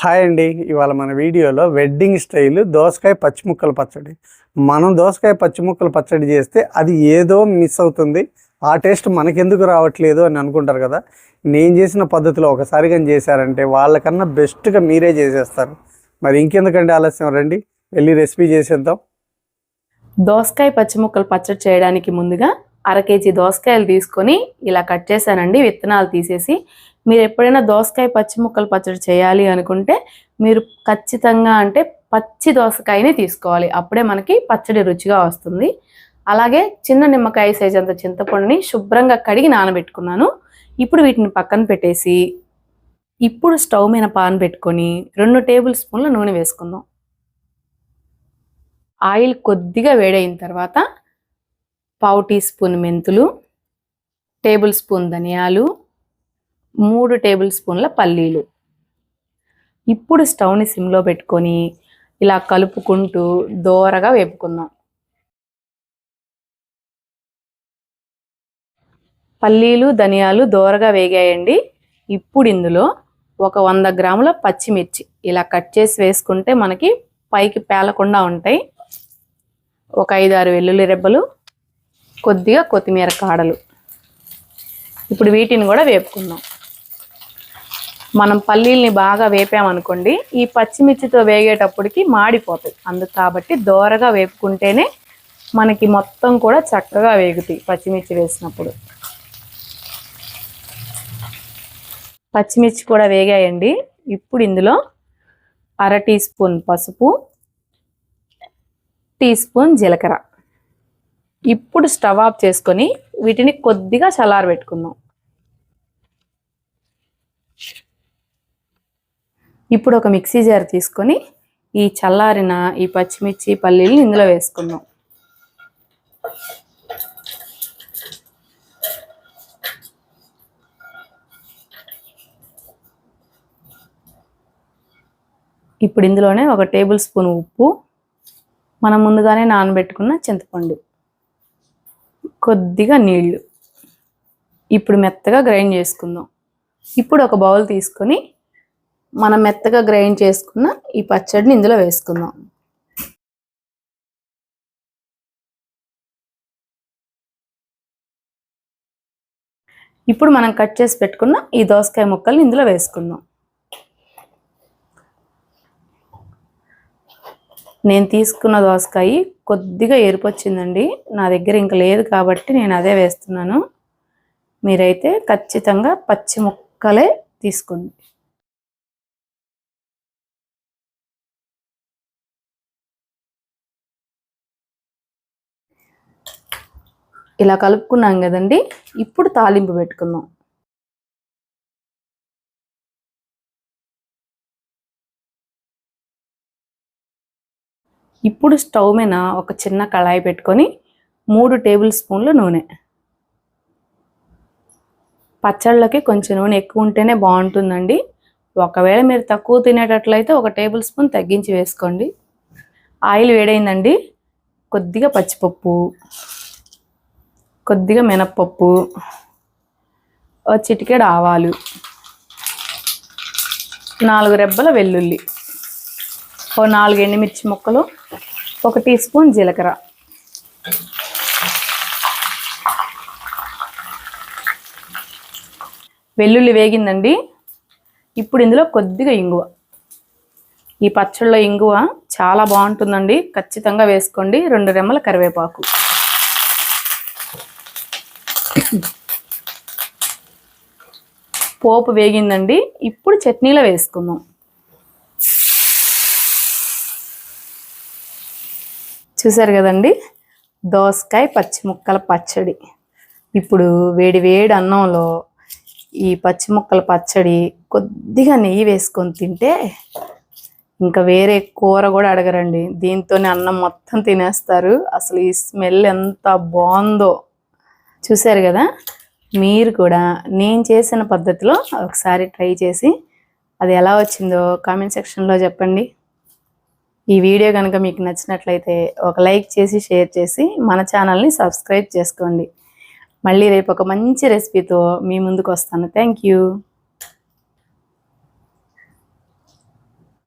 Hi అండి. ఇవాళ మన వీడియోలో వెడ్డింగ్ స్టైల్ దోసకాయ పచ్చిముక్కల పచ్చడి. మనం దోసకాయ పచ్చిముక్కల పచ్చడి చేస్తే అది ఏదో మిస్ అవుతుంది. ఆ టేస్ట్ మనకెందుకు రావట్లేదు అని అనుకుంటారు కదా. నేను చేసిన పద్ధతిలో ఒకసారి కానీ చేశారంటే వాళ్ళకన్నా బెస్ట్గా మీరే చేసేస్తారు. మరి ఇంకెందుకండి ఆలస్యం? రండి వెళ్ళి రెసిపీ చేసేద్దాం. దోసకాయ పచ్చిముక్కలు పచ్చడి చేయడానికి ముందుగా అర కేజీ దోసకాయలు తీసుకొని ఇలా కట్ చేశానండి. విత్తనాలు తీసేసి మీరు ఎప్పుడైనా దోసకాయ పచ్చి ముక్కలు పచ్చడి చేయాలి అనుకుంటే మీరు ఖచ్చితంగా అంటే పచ్చి దోసకాయని తీసుకోవాలి. అప్పుడే మనకి పచ్చడి రుచిగా వస్తుంది. అలాగే చిన్న నిమ్మకాయ సైజ్ అంత చింతపండుని శుభ్రంగా కడిగి నానబెట్టుకున్నాను. ఇప్పుడు వీటిని పక్కన పెట్టేసి ఇప్పుడు స్టవ్ మీద పాన్ పెట్టుకొని రెండు టేబుల్ స్పూన్ల నూనె వేసుకుందాం. ఆయిల్ కొద్దిగా వేడైన తర్వాత పావు టీ స్పూన్ మెంతులు టేబుల్ స్పూన్ ధనియాలు మూడు టేబుల్ స్పూన్ల పల్లీలు. ఇప్పుడు స్టవ్ని సిమ్లో పెట్టుకొని ఇలా కలుపుకుంటూ దోరగా వేపుకుందాం. పల్లీలు ధనియాలు దోరగా వేగాయండి. ఇప్పుడు ఇందులో ఒక వంద గ్రాముల పచ్చిమిర్చి ఇలా కట్ చేసి వేసుకుంటే మనకి పైకి పేలకుండా ఉంటాయి. ఒక ఐదు ఆరు వెల్లుల్లి రెబ్బలు కొద్దిగా కొత్తిమీర కాడలు. ఇప్పుడు వీటిని కూడా వేపుకుందాం. మనం పల్లీల్ని బాగా వేపామనుకోండి ఈ పచ్చిమిర్చితో వేగేటప్పటికి మాడిపోతాయి. అందుకు కాబట్టి దోరగా వేపుకుంటేనే మనకి మొత్తం కూడా చక్కగా వేగుతాయి పచ్చిమిర్చి వేసినప్పుడు. పచ్చిమిర్చి కూడా వేగాయండి. ఇప్పుడు ఇందులో అర టీ స్పూన్ పసుపు టీ స్పూన్ జీలకర్ర. ఇప్పుడు స్టవ్ ఆఫ్ చేసుకొని వీటిని కొద్దిగా చల్లారబెట్టుకుందాం. ఇప్పుడు ఒక మిక్సీ జార్ తీసుకొని ఈ చల్లారిన ఈ పచ్చిమిర్చి పల్లీలు ఇందులో వేసుకుందాం. ఇప్పుడు ఇందులోనే ఒక టేబుల్ స్పూన్ ఉప్పు మనం ముందుగానే నానబెట్టుకున్న చింతపండు కొద్దిగా నీళ్ళు. ఇప్పుడు మెత్తగా గ్రైండ్ చేసుకుందాం. ఇప్పుడు ఒక బౌల్ తీసుకొని మనం మెత్తగా గ్రైండ్ చేసుకున్న ఈ పచ్చడిని ఇందులో వేసుకుందాం. ఇప్పుడు మనం కట్ చేసి పెట్టుకున్న ఈ దోసకాయ ముక్కల్ని ఇందులో వేసుకుందాం. నేను తీసుకున్న దోసకాయ కొద్దిగా ఎరుపు వచ్చిందండి నా దగ్గర ఇంకా లేదు కాబట్టి నేను అదే వేస్తున్నాను. మీరైతే ఖచ్చితంగా పచ్చి ముక్కలే తీసుకోండి. ఇలా కలుపుకున్నాం కదండి. ఇప్పుడు తాలింపు పెట్టుకుందాం. ఇప్పుడు స్టవ్ మీద ఒక చిన్న కళాయి పెట్టుకొని మూడు టేబుల్ స్పూన్లు నూనె. పచ్చళ్ళకి కొంచెం నూనె ఎక్కువ ఉంటేనే బాగుంటుందండి. ఒకవేళ మీరు తక్కువ తినేటట్లయితే ఒక టేబుల్ స్పూన్ తగ్గించి వేసుకోండి. ఆయిల్ వేడైందండి. కొద్దిగా పచ్చిపప్పు. కొద్దిగా మినప్పప్పు ఓ చిటికెడు ఆవాలు నాలుగు రెబ్బల వెల్లుల్లి ఓ నాలుగు ఎండుమిర్చి ముక్కలు ఒక టీ స్పూన్ జీలకర్ర. వెల్లుల్లి వేగిందండి. ఇప్పుడు ఇందులో కొద్దిగా ఇంగువ. ఈ పచ్చళ్ళలో ఇంగువ చాలా బాగుంటుందండి. ఖచ్చితంగా వేసుకోండి. రెండు రెమ్మల కరివేపాకు. పోపు వేగిందండి. ఇప్పుడు చట్నీలో వేసుకుందాం. చూసారు కదండి? దోసకాయ పచ్చి ముక్కల పచ్చడి. ఇప్పుడు వేడి వేడి అన్నంలో ఈ పచ్చి ముక్కల పచ్చడి కొద్దిగా నెయ్యి వేసుకొని తింటే ఇంకా వేరే కూర కూడా అడగరండి. దీంతోనే అన్నం మొత్తం తినేస్తారు. అసలు ఈ స్మెల్ ఎంత బాగుందో. చూసారు కదా? మీరు కూడా నేను చేసిన పద్ధతిలో ఒకసారి ట్రై చేసి అది ఎలా వచ్చిందో కామెంట్ సెక్షన్లో చెప్పండి. ఈ వీడియో కనుక మీకు నచ్చినట్లయితే ఒక లైక్ చేసి షేర్ చేసి మన ఛానల్ని సబ్స్క్రైబ్ చేసుకోండి. మళ్ళీ రేపు ఒక మంచి రెసిపీతో మీ ముందుకు వస్తాను. Thank you.